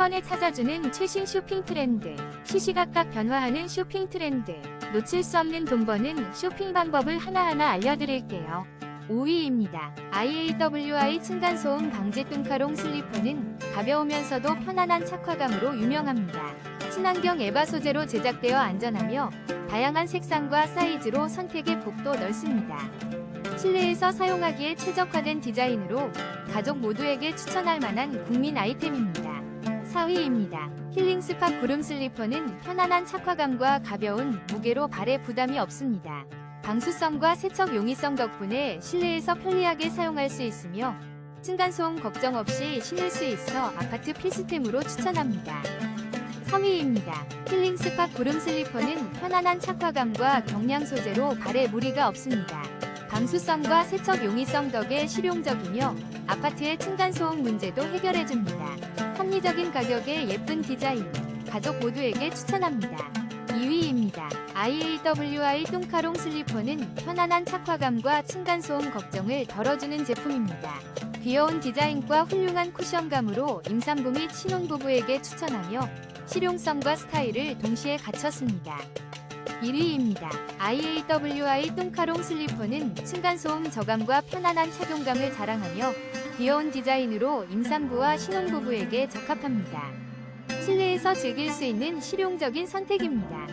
번에 찾아주는 최신 쇼핑 트렌드, 시시각각 변화하는 쇼핑 트렌드, 놓칠 수 없는 돈 버는 쇼핑 방법을 하나하나 알려드릴게요. 5위입니다. IAWI 층간소음 방지 뚱카롱 슬리퍼는 가벼우면서도 편안한 착화감으로 유명합니다. 친환경 에바 소재로 제작되어 안전하며 다양한 색상과 사이즈로 선택의 폭도 넓습니다. 실내에서 사용하기에 최적화된 디자인으로 가족 모두에게 추천할 만한 국민 아이템입니다. 4위입니다. 힐링 스팟 구름 슬리퍼는 편안한 착화감과 가벼운 무게로 발에 부담이 없습니다. 방수성과 세척 용이성 덕분에 실내에서 편리하게 사용할 수 있으며 층간소음 걱정 없이 신을 수 있어 아파트 필수템으로 추천합니다. 3위입니다. 힐링 스팟 구름 슬리퍼는 편안한 착화감과 경량 소재로 발에 무리가 없습니다. 방수성과 세척 용이성 덕에 실용적이며 아파트의 층간소음 문제도 해결해줍니다. 합리적인 가격에 예쁜 디자인, 가족 모두에게 추천합니다. 2위입니다. IAWI 뚱카롱 슬리퍼는 편안한 착화감과 층간소음 걱정을 덜어주는 제품입니다. 귀여운 디자인과 훌륭한 쿠션감으로 임산부 및 신혼부부에게 추천하며 실용성과 스타일을 동시에 갖췄습니다. 1위입니다. IAWI 뚱카롱 슬리퍼는 층간소음 저감과 편안한 착용감을 자랑하며 귀여운 디자인으로 임산부와 신혼부부에게 적합합니다. 실내에서 즐길 수 있는 실용적인 선택입니다.